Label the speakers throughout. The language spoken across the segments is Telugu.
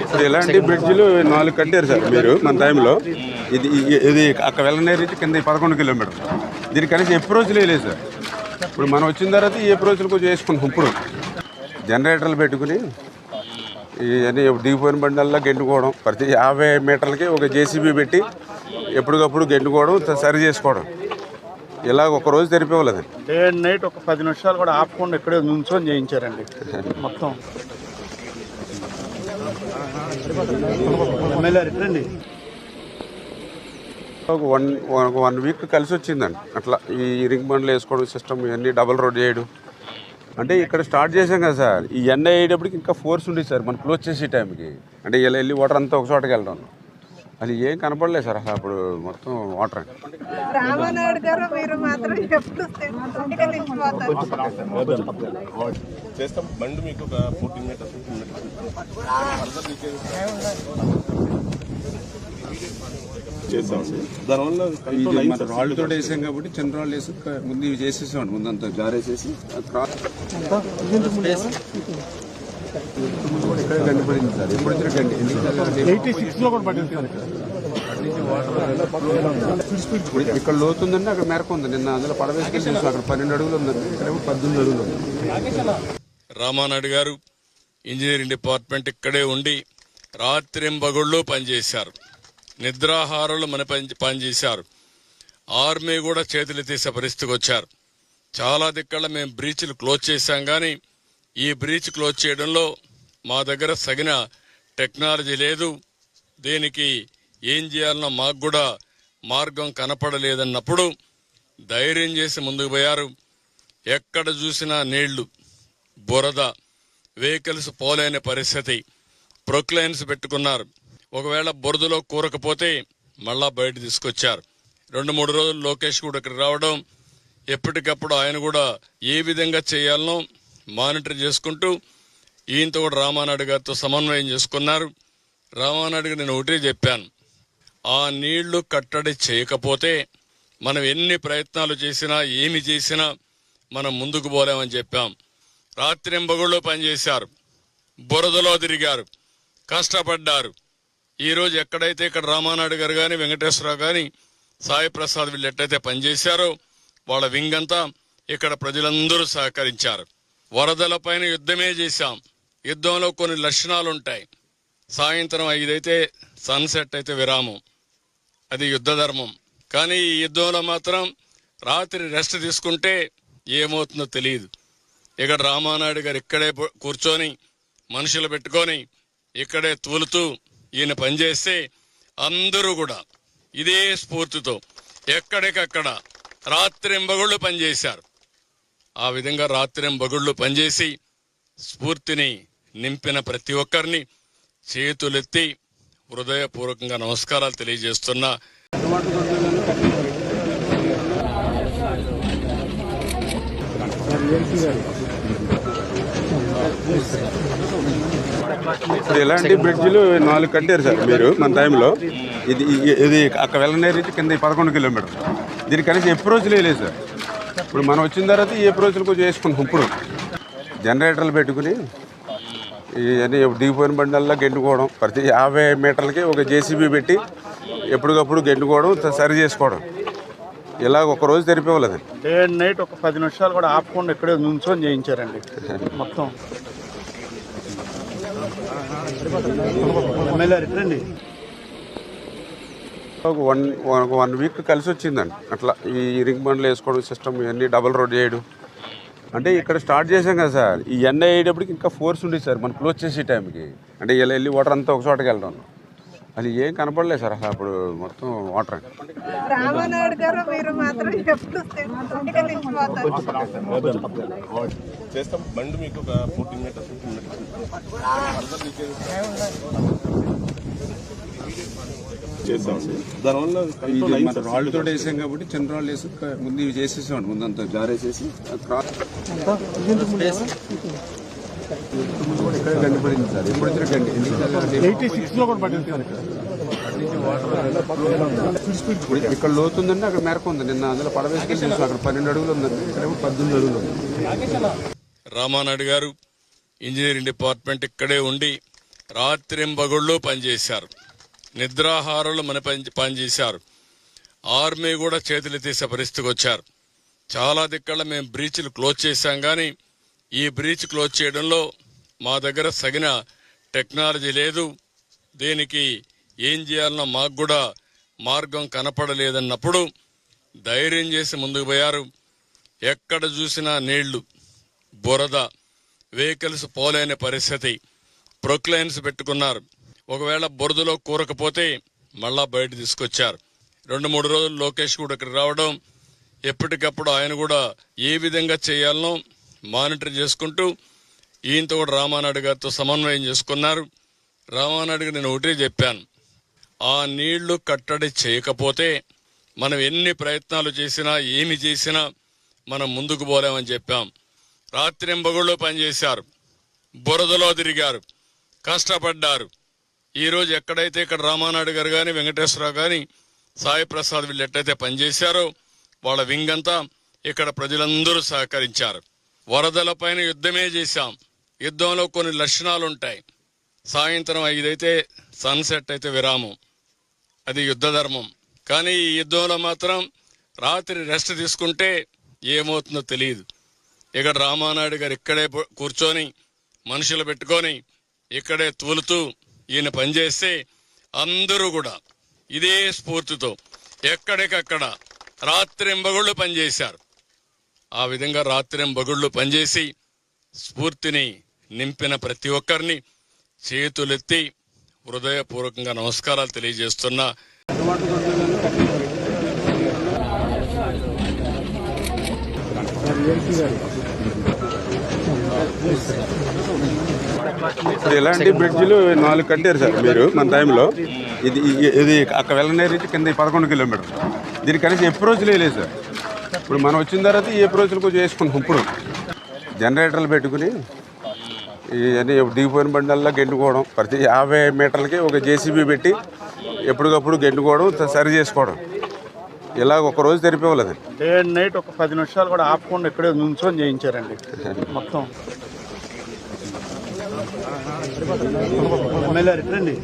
Speaker 1: ఇప్పుడు ఇలాంటి బ్రిడ్జిలు? నాలుగు కట్టారు సార్ మీరు మన టైంలో. ఇది ఇది- అక్కడ వెళ్ళనే రీతి కింద పదకొండు కిలోమీటర్. దీనికి కనీసం అప్రోచ్లు వేయలేదు సార్. ఇప్పుడు మనం వచ్చిన తర్వాత ఈ అప్రోచ్లు కొంచెం వేసుకుంటాం ఇప్పుడు. జనరేటర్లు పెట్టుకుని ఇవన్నీ దిగిపోయిన బండల్లో గెంటుకోవడం ప్రతి యాభై మీటర్లకి ఒక జేసీబీ పెట్టి ఎప్పటికప్పుడు గెంటుకోవడం సరి చేసుకోవడం. ఇలా ఒక రోజు తెరిపోలేదు
Speaker 2: డే అండ్ నైట్ ఒక పది నిమిషాలు కూడా ఆపకుండా ఇక్కడే నుంచొని చేయించారండి. మొత్తం. ఎమ్మెల్యే
Speaker 1: ఒక వన్ ఒక వన్ వీక్ కలిసి వచ్చిందండి. అట్లా ఈ రింగ్ బండ్లు వేసుకోవడం సిస్టమ్ ఇవన్నీ డబల్ రోడ్ చేయడం. అంటే ఇక్కడ స్టార్ట్ చేసాం కదా సార్. ఈ ఎండ అయ్యేటప్పటికి ఇంకా ఫోర్స్ ఉండేది సార్. మనం క్లోజ్ చేసే టైంకి అంటే ఇలా వెళ్ళి వాటర్ అంతా ఒక చోటకి వెళ్ళడం. అది ఏం కనపడలేదు సార్ అసలు అప్పుడు మొత్తం వాటర్.
Speaker 3: రామనాయుడు గారు మీరు మాత్రం ఎప్పుడు ఇక నిలిచిపోతారు.
Speaker 4: చేస్తాం. బండి మీకు ఒక ఫోర్టీన్ మీటర్స్ ఫిఫ్టీన్ చేస్తాం. దానివల్ల కంట్రోల్ అయింది సార్.
Speaker 1: రాళ్ళతో వేసాం కాబట్టి చిన్న రాళ్ళు వేసి ముందు ఇవి చేసేసామండి ముందంతా జారేసేసి క్రాస్ ఇక్కడ గండి పడింది సార్ ఎప్పుడు వచ్చిన గండి
Speaker 2: ఎయిటీ సిక్స్లో కూడా పట్టింది సార్
Speaker 1: ఇప్పుడు ఇక్కడ లోతుందండి అక్కడ మేరకు ఉంది. నిన్న అందులో పడవేసుకెళ్ళి చూసాం అక్కడ పన్నెండు అడుగులు ఉందండి. ఇక్కడేమో పద్దెనిమిది అడుగులు ఉంది.
Speaker 5: రామానాయుడు గారు ఇంజనీరింగ్ డిపార్ట్మెంట్ ఇక్కడే ఉండి రాత్రింబగుళ్ళు పనిచేశారు. నిద్రాహారాలు మన పని పనిచేశారు ఆర్మీ కూడా చేతులు తీసే పరిస్థితికి వచ్చారు. చాలా దిక్కల మేము బ్రీచ్లు క్లోజ్ చేశాం కానీ ఈ బ్రీచ్ క్లోజ్ చేయడంలో మా దగ్గర సగిన టెక్నాలజీ లేదు. దీనికి ఏం చేయాలన్నా మాకు కూడా మార్గం కనపడలేదన్నప్పుడు ధైర్యం చేసి ముందుకు పోయారు. ఎక్కడ చూసినా నీళ్ళు బురద వెహికల్స్ పోలేని పరిస్థితి. ప్రొక్లైన్స్ పెట్టుకున్నారు. ఒకవేళ బురదలో కూరకపోతే మళ్ళా బయట తీసుకొచ్చారు. రెండు మూడు రోజులు లోకేష్ కూడా ఇక్కడ రావడం ఎప్పటికప్పుడు ఆయన కూడా ఏ విధంగా చేయాలనో మానిటర్ చేసుకుంటూ ఈయనతో కూడా రామానాయుడు గారితో సమన్వయం చేసుకున్నారు. రామానాయుడు నేను ఒకటే చెప్పాను. ఆ నీళ్ళు కట్టడి చేయకపోతే మనం ఎన్ని ప్రయత్నాలు చేసినా ఏమి చేసినా మనం ముందుకు పోలేమని చెప్పాం. రాత్రింబగుళ్ళు పనిచేశారు. బురదలో తిరిగారు. కష్టపడ్డారు. ఈరోజు ఎక్కడైతే ఇక్కడ రామానాయుడు గారు కానీ వెంకటేశ్వరరావు కానీ సాయి ప్రసాద్ వీళ్ళు ఎట్టయితే పనిచేశారో వాళ్ళ వింగ్ అంతా ఇక్కడ ప్రజలందరూ సహకరించారు. వరదల పైన యుద్ధమే చేశాం. యుద్ధంలో కొన్ని లక్షణాలు ఉంటాయి సాయంత్రం ఐదైతే సన్సెట్ అయితే విరామం. అది యుద్ధ ధర్మం. కానీ ఈ యుద్ధంలో మాత్రం రాత్రి రెస్ట్ తీసుకుంటే ఏమవుతుందో తెలియదు ఇక్కడ రామానాయుడు గారు ఇక్కడే కూర్చొని మనుషులు పెట్టుకొని ఇక్కడే తూలుతూ ఈయన పనిచేస్తే అందరూ కూడా ఇదే స్ఫూర్తితో ఎక్కడికక్కడ రాత్రింబగుళ్ళు పనిచేశారు ఆ విధంగా రాత్రి బగుళ్ళు పనిచేసి స్ఫూర్తిని నింపిన ప్రతి ఒక్కరిని చేతులెత్తి హృదయపూర్వకంగా నమస్కారాలు తెలియజేస్తున్నా.
Speaker 1: ఇప్పుడు ఇలాంటి బ్రిడ్జిలు నాలుగు కట్టారు సార్ మీరు మన టైంలో? ఇది ఇది- అక్కడ వెళ్ళనే రీతి కింద పదకొండు కిలోమీటర్లు. దీనికి కనీసం అప్రోచ్లు వేయలేదు సార్. ఇప్పుడు మనం వచ్చిన తర్వాత ఈ అప్రోచ్లు కొంచెం వేసుకున్నాం ఇప్పుడు. జనరేటర్లు పెట్టుకుని ఇవన్నీ దిగిపోయిన బండల్లో గెంటుకోవడం ప్రతి యాభై మీటర్లకి ఒక జేసీబీ పెట్టి ఎప్పటికప్పుడు గెంటుకోవడం సరి చేసుకోవడం. ఇలా ఒక రోజు తెరిపోలేదు
Speaker 2: డే అండ్ నైట్ ఒక పది నిమిషాలు కూడా ఆపకుండా ఇక్కడే నుంచొని చేయించారండి. మొత్తం. ఎమ్మెల్యే రండి
Speaker 1: ఒక వన్ ఒక వన్ వీక్ కలిసి వచ్చిందండి. అట్లా ఈ రింగ్ బండ్లు వేసుకోవడం సిస్టమ్ ఇవన్నీ డబల్ రోడ్ చేయడం. అంటే ఇక్కడ స్టార్ట్ చేసాం కదా సార్. ఈ ఎండ అయ్యేటప్పటికి ఇంకా ఫోర్స్ ఉండేది సార్ మనం క్లోజ్ చేసే టైంకి. అంటే ఇలా వెళ్ళి వాటర్ అంతా ఒక చోటకి వెళ్ళడం. అది ఏం కనపడలేదు సార్ అసలు అప్పుడు మొత్తం వాటర్.
Speaker 4: చేస్తాం. బండి మీకు ఒక ఫోర్టీన్ మీటర్స్ ఫిఫ్టీన్ దానివల్ల
Speaker 1: రాళ్ళతో వేసాం కాబట్టి చిన్న రాళ్ళు వేసి ముందు ఇవి చేసేసామండి ముందంతా జారేసేసి క్రాస్ ఇక్కడ గండి పడింది సార్ ఎప్పుడు వచ్చిన గండి
Speaker 2: ఎయిటీ కూడా
Speaker 1: ఇక్కడ లోతుందండి అక్కడ మేరకు ఉంది. నిన్న అందులో పడవేసుకెళ్ళి చూసాం అక్కడ పన్నెండు అడుగులు ఉందండి. ఇక్కడేమో పద్దెనిమిది అడుగులు ఉంది.
Speaker 5: రామానాయుడు గారు ఇంజనీరింగ్ డిపార్ట్మెంట్ ఇక్కడే ఉండి రాత్రింబగళ్ళు పనిచేశారు. నిద్రాహారాలు మన పని పనిచేశారు ఆర్మీ కూడా చేతులు తీసే పరిస్థితికి వచ్చారు. చాలా దిక్కల మేము బ్రీచ్లు క్లోజ్ చేశాం కానీ ఈ బ్రీచ్ క్లోజ్ చేయడంలో మా దగ్గర సగిన టెక్నాలజీ లేదు. దీనికి ఏం చేయాలన్నా మాకు కూడా మార్గం కనపడలేదన్నప్పుడు ధైర్యం చేసి ముందుకు పోయారు. ఎక్కడ చూసినా నీళ్ళు బురద వెహికల్స్ పోలేని పరిస్థితి. ప్రొక్లైన్స్ పెట్టుకున్నారు. ఒకవేళ బురదలో కూరకపోతే మళ్ళా బయట తీసుకొచ్చారు. రెండు మూడు రోజులు లోకేష్ కూడా ఇక్కడ రావడం ఎప్పటికప్పుడు ఆయన కూడా ఏ విధంగా చేయాలనో మానిటర్ చేసుకుంటూ ఈయనతో కూడా రామానాయుడు గారితో సమన్వయం చేసుకున్నారు. రామానాయుడు నేను ఒకటే చెప్పాను ఆ నీళ్ళు కట్టడి చేయకపోతే మనం ఎన్ని ప్రయత్నాలు చేసినా ఏమి చేసినా మనం ముందుకు పోలేమని చెప్పాం. రాత్రింబగుళ్ళు పనిచేశారు బురదలో తిరిగారు కష్టపడ్డారు. ఈరోజు ఎక్కడైతే ఇక్కడ రామానాయుడు గారు కానీ వెంకటేశ్వరరావు కానీ సాయి ప్రసాద్ వీళ్ళు ఎట్టయితే పనిచేశారో వాళ్ళ వింగ్ అంతా ఇక్కడ ప్రజలందరూ సహకరించారు. వరదలపైన యుద్ధమే చేశాం. యుద్ధంలో కొన్ని లక్షణాలు ఉంటాయి సాయంత్రం ఐదైతే సన్సెట్ అయితే విరామం. అది యుద్ధ ధర్మం. కానీ ఈ యుద్ధంలో మాత్రం రాత్రి రెస్ట్ తీసుకుంటే ఏమవుతుందో తెలియదు. ఇక్కడ రామానాయుడు గారు ఇక్కడే కూర్చొని మనుషులు పెట్టుకొని ఇక్కడే తూలుతూ ఈయన పనిచేస్తే అందరూ కూడా ఇదే స్ఫూర్తితో ఎక్కడికక్కడ రాత్రింబగుళ్ళు పనిచేశారు. ఆ విధంగా రాత్రింబగుళ్ళు పనిచేసి స్ఫూర్తిని నింపిన ప్రతి ఒక్కరిని చేతులెత్తి హృదయపూర్వకంగా నమస్కారాలు తెలియజేస్తున్నా.
Speaker 1: ఇప్పుడు ఇలాంటి బ్రిడ్జ్లు నాలుగు కట్టారు సార్ మీరు మన టైంలో? ఇది ఇది- అక్కడ వెళ్ళనేరు రీతి కింద పదకొండు కిలోమీటర్. దీనికి కనీసం అప్రోచ్లే లేదు సార్. ఇప్పుడు మనం వచ్చిన తర్వాత ఈ అప్రోచ్లు కొంచెం వేసుకుంటాం ఇప్పుడు. జనరేటర్లు పెట్టుకుని ఇవన్నీ దిగిపోయిన బండల్లో గెంటుకోవడం ప్రతి యాభై మీటర్లకి ఒక జేసీబీ పెట్టి ఎప్పటికప్పుడు గెంటుకోవడం సరి చేసుకోవడం. ఇలా ఒక రోజు తెరిపోవాలి
Speaker 2: డే అండ్ నైట్ ఒక పది నిమిషాలు కూడా ఆపకుండా ఇక్కడే నుంచొని చేయించారండి. మొత్తం. రండి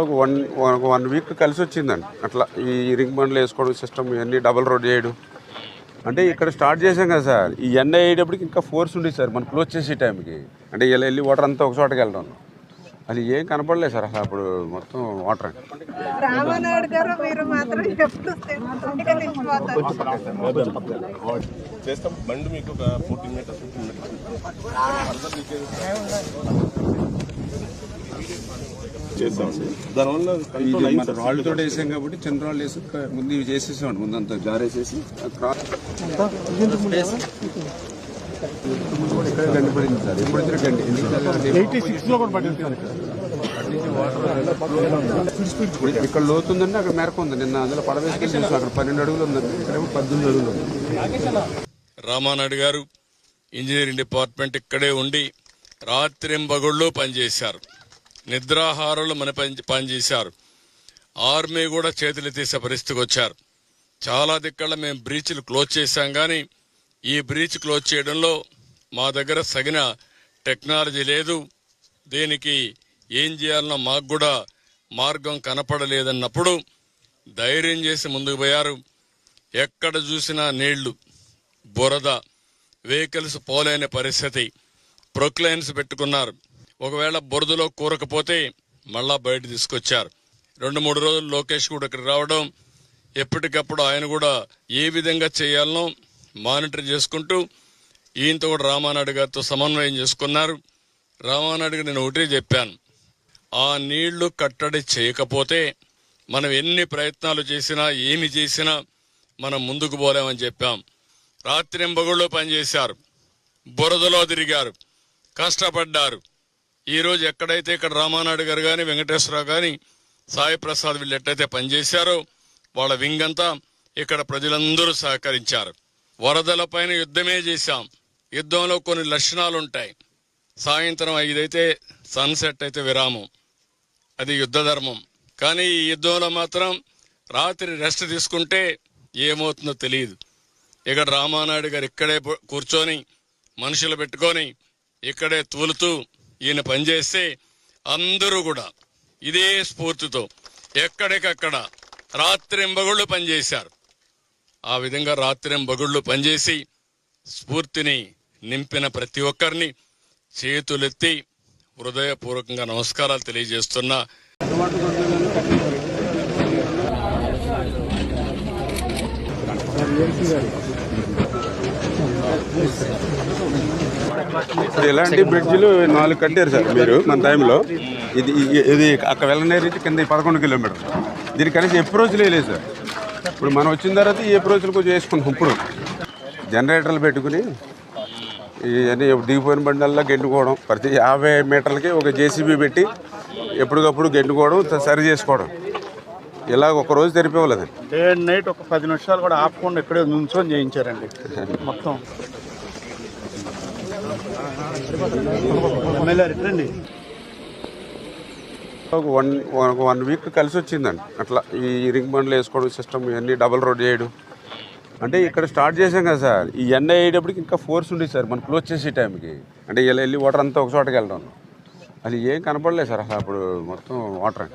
Speaker 1: ఒక వన్ ఒక వన్ వీక్ కలిసి వచ్చిందండి. అట్లా ఈ రింగ్ బండ్లు వేసుకోవడం సిస్టమ్ ఇవన్నీ డబల్ రోడ్ చేయడం. అంటే ఇక్కడ స్టార్ట్ చేసాం కదా సార్. ఈ ఎండ అయ్యేటప్పటికి ఇంకా ఫోర్స్ ఉండేది సార్. మనం క్లోజ్ చేసే టైంకి. అంటే ఇలా వెళ్ళి వాటర్ అంతా ఒక చోటకి వెళ్ళడం. అది ఏం కనపడలేదు సార్ అసలు అప్పుడు మొత్తం వాటర్.
Speaker 3: రామనాయుడు గారు మీరు మాత్రం
Speaker 4: చేస్తాం. బండి మీకు ఒక ఫోర్టీన్ మీటర్స్ ఫిఫ్టీన్ చేస్తాం. దానివల్ల
Speaker 1: రాళ్ళతో వేసాం కాబట్టి చిన్న రాళ్ళు వేసి ముందు ఇవి చేసేసామండి ముందు అంతా జారేసేసి క్రాస్ ఇక్కడ గండి పడింది సార్ ఎప్పుడు వచ్చిన గండి ఎయిటీ కూడా పడింది ఇక్కడ లోతుందండి అక్కడ మేరకు ఉంది. నిన్న అందులో పడవేసుకెళ్ళి చూసాం. అక్కడ పన్నెండు అడుగులు ఉందండి. ఇక్కడేమో పద్దెనిమిది అడుగులు ఉంది.
Speaker 5: రామానాయుడు గారు ఇంజనీరింగ్ డిపార్ట్మెంట్ ఇక్కడే ఉండి రాత్రింబగుళ్ళు పనిచేశారు. నిద్రాహారాలు మన పని పనిచేశారు. ఆర్మీ కూడా చేతులు తీసే పరిస్థితికి వచ్చారు. చాలా దిక్కల మేము బ్రీచ్లు క్లోజ్ చేశాం కానీ ఈ బ్రీచ్ క్లోజ్ చేయడంలో మా దగ్గర సగిన టెక్నాలజీ లేదు. దీనికి ఏం చేయాలన్నా మాకు కూడా మార్గం కనపడలేదన్నప్పుడు ధైర్యం చేసి ముందుకు పోయారు. ఎక్కడ చూసినా నీళ్ళు బురద వెహికల్స్ పోలేని పరిస్థితి. ప్రొక్లైన్స్ పెట్టుకున్నారు. ఒకవేళ బురదలో కూరకపోతే మళ్ళా బయట తీసుకొచ్చారు. రెండు మూడు రోజులు లోకేష్ కూడా ఇక్కడ రావడం ఎప్పటికప్పుడు ఆయన కూడా ఏ విధంగా చేయాలనో మానిటర్ చేసుకుంటూ ఈయనతో కూడా రామానాయుడు గారితో సమన్వయం చేసుకున్నారు. రామానాయుడు నేను ఒకటే చెప్పాను. ఆ నీళ్ళు కట్టడి చేయకపోతే మనం ఎన్ని ప్రయత్నాలు చేసినా ఏమి చేసినా మనం ముందుకు పోలేమని చెప్పాం. రాత్రింబగుళ్ళు పనిచేశారు. బురదలో తిరిగారు. కష్టపడ్డారు. ఈరోజు ఎక్కడైతే ఇక్కడ రామానాయుడు గారు కానీ వెంకటేశ్వరరావు కానీ సాయి ప్రసాద్ వీళ్ళు ఎట్టయితే పనిచేశారో వాళ్ళ వింగ్ అంతా ఇక్కడ ప్రజలందరూ సహకరించారు. వరదల పైన యుద్ధమే చేశాం. యుద్ధంలో కొన్ని లక్షణాలు ఉంటాయి సాయంత్రం ఐదైతే సన్సెట్ అయితే విరామం. అది యుద్ధ ధర్మం. కానీ ఈ యుద్ధంలో మాత్రం రాత్రి రెస్ట్ తీసుకుంటే ఏమవుతుందో తెలియదు ఇక్కడ రామానాయుడు గారు ఇక్కడే కూర్చొని మనుషులు పెట్టుకొని ఇక్కడే తూలుతూ ఈయన పనిచేస్తే అందరూ కూడా ఇదే స్ఫూర్తితో ఎక్కడికక్కడ రాత్రింబగుళ్ళు పనిచేశారు ఆ విధంగా రాత్రి బగుళ్ళు పనిచేసి స్ఫూర్తిని నింపిన ప్రతి ఒక్కరిని చేతులెత్తి హృదయపూర్వకంగా నమస్కారాలు తెలియజేస్తున్నా
Speaker 1: ఇప్పుడు ఇలాంటి బ్రిడ్జ్లు నాలుగు కట్టారు సార్ మీరు మన టైంలో? ఇది ఇది- అక్కడ వెళ్ళనే రీతి కింద పదకొండు కిలోమీటర్లు దీనికి కనీసం ఎప్పుడు రోజులు వేయలేదు సార్? ఇప్పుడు మనం వచ్చిన తర్వాత రోజులు కొంచెం వేసుకుంటాం ఇప్పుడు జనరేటర్లు పెట్టుకుని ఇవన్నీ దిగిపోయిన బండల్లో గెంటుకోవడం ప్రతి యాభై మీటర్లకి ఒక జేసీబీ పెట్టి ఎప్పటికప్పుడు గెంటుకోవడం త- సరి చేసుకోవడం. ఇలా ఒక రోజు తెరిపోలేదండి
Speaker 2: డే అండ్ నైట్ ఒక పది నిమిషాలు కూడా ఆపకుండా ఇక్కడే నుంచొని చేయించారండి. మొత్తం. ఎమ్మెల్యే రండి
Speaker 1: ఒక వన్ వన్ వీక్ కలిసి వచ్చిందండి. అట్లా ఈ రింగ్ బండ్లు వేసుకోవడం సిస్టమ్ ఇవన్నీ డబల్ రోడ్ చేయడం. అంటే ఇక్కడ స్టార్ట్ చేసాం కదా సార్. ఈ ఎండ అయ్యేటప్పటికి ఇంకా ఫోర్స్ ఉండేది సార్. మనం క్లోజ్ చేసే టైంకి అంటే ఇలా వెళ్ళి వాటర్ అంతా ఒక చోటకి వెళ్ళడం. అది ఏం కనపడలేదు సార్. అసలు అప్పుడు మొత్తం వాటర్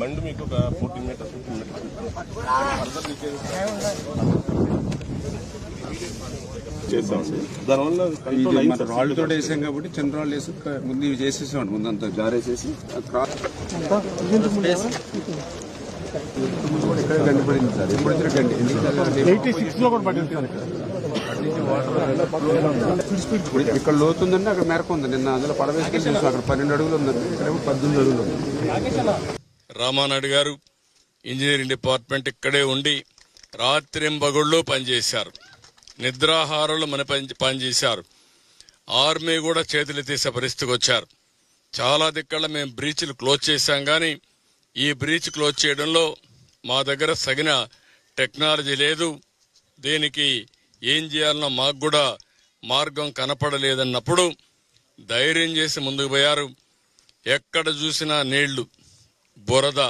Speaker 4: బండి మీకు ఒక ఫోర్టీన్ మీటర్స్ ఫిఫ్టీన్ మీటర్స్ దానివల్ల
Speaker 1: రాళ్ళతో వేసాం కాబట్టి చిన్న రాళ్ళు వేసి ముందు ఇవి చేసేసాం ముందంతా జారేసేసి. ఇక్కడ గండి పడింది సార్ ఎప్పుడు వచ్చిన గండి ఎయిటీ సిక్స్లో కూడా పడింది ఇప్పుడు ఇక్కడ లోతు ఉందండి అక్కడ మేరకు ఉంది. నిన్న అందులో పడవేసుకెళ్ళి చూసాం అక్కడ పన్నెండు అడుగులు ఉందండి. ఇక్కడేమో పద్దెనిమిది అడుగులు ఉంది.
Speaker 5: రామానాయుడు గారు ఇంజనీరింగ్ డిపార్ట్మెంట్ ఇక్కడే ఉండి రాత్రింబగుళ్ళు పనిచేశారు. నిద్రాహారాలు మన పని పనిచేశారు ఆర్మీ కూడా చేతులు తీసే పరిస్థితికి వచ్చారు. చాలా దిక్కల మేము బ్రీచ్లు క్లోజ్ చేశాం కానీ ఈ బ్రీచ్ క్లోజ్ చేయడంలో మా దగ్గర సగిన టెక్నాలజీ లేదు. దీనికి ఏం చేయాలనో మాకు కూడా మార్గం కనపడలేదన్నప్పుడు ధైర్యం చేసి ముందుకు పోయారు. ఎక్కడ చూసినా నీళ్ళు బురద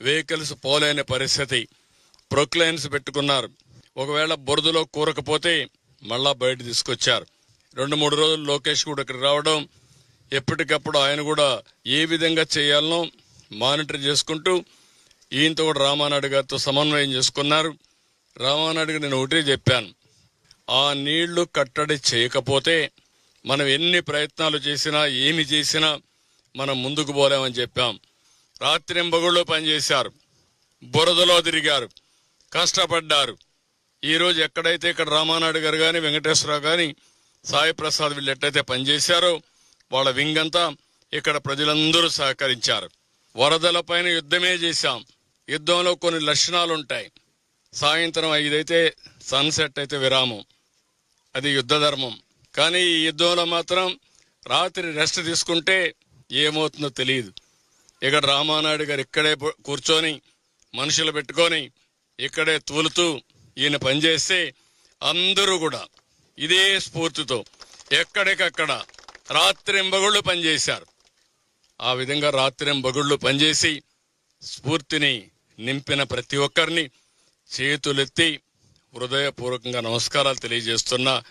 Speaker 5: వెహికల్స్ పోలేని పరిస్థితి. ప్రొక్లైన్స్ పెట్టుకున్నారు. ఒకవేళ బురదలో కూరకపోతే మళ్ళా బయట తీసుకొచ్చారు. రెండు మూడు రోజులు లోకేష్ కూడా ఇక్కడ రావడం ఎప్పటికప్పుడు ఆయన కూడా ఏ విధంగా చేయాలనో మానిటర్ చేసుకుంటూ ఈయనతో కూడా రామానాయుడు గారితో సమన్వయం చేసుకున్నారు. రామానాయుడు నేను ఒకటే చెప్పాను ఆ నీళ్ళు కట్టడి చేయకపోతే మనం ఎన్ని ప్రయత్నాలు చేసినా ఏమి చేసినా మనం ముందుకు పోలేమని చెప్పాం. రాత్రింబగుళ్ళు పనిచేశారు బురదలో తిరిగారు కష్టపడ్డారు. ఈరోజు ఎక్కడైతే ఇక్కడ రామానాయుడు గారు కానీ వెంకటేశ్వరరావు కానీ సాయి ప్రసాద్ వీళ్ళు ఎట్టయితే పనిచేశారో వాళ్ళ వింగ్ అంతా ఇక్కడ ప్రజలందరూ సహకరించారు. వరదల పైన యుద్ధమే చేశాం. యుద్ధంలో కొన్ని లక్షణాలు ఉంటాయి సాయంత్రం ఐదైతే సన్సెట్ అయితే విరామం. అది యుద్ధ ధర్మం. కానీ ఈ యుద్ధంలో మాత్రం రాత్రి రెస్ట్ తీసుకుంటే ఏమవుతుందో తెలియదు. ఇక్కడ రామానాయుడు గారు ఇక్కడే కూర్చొని మనుషులు పెట్టుకొని ఇక్కడే తూలుతూ ఈయన పనిచేస్తే అందరూ కూడా ఇదే స్ఫూర్తితో ఎక్కడికక్కడ రాత్రింబగుళ్ళు పనిచేశారు. ఆ విధంగా రాత్రింబగుళ్ళు పనిచేసి స్ఫూర్తిని నింపిన ప్రతి ఒక్కరిని చేతులెత్తి హృదయపూర్వకంగా నమస్కారాలు తెలియజేస్తున్నా.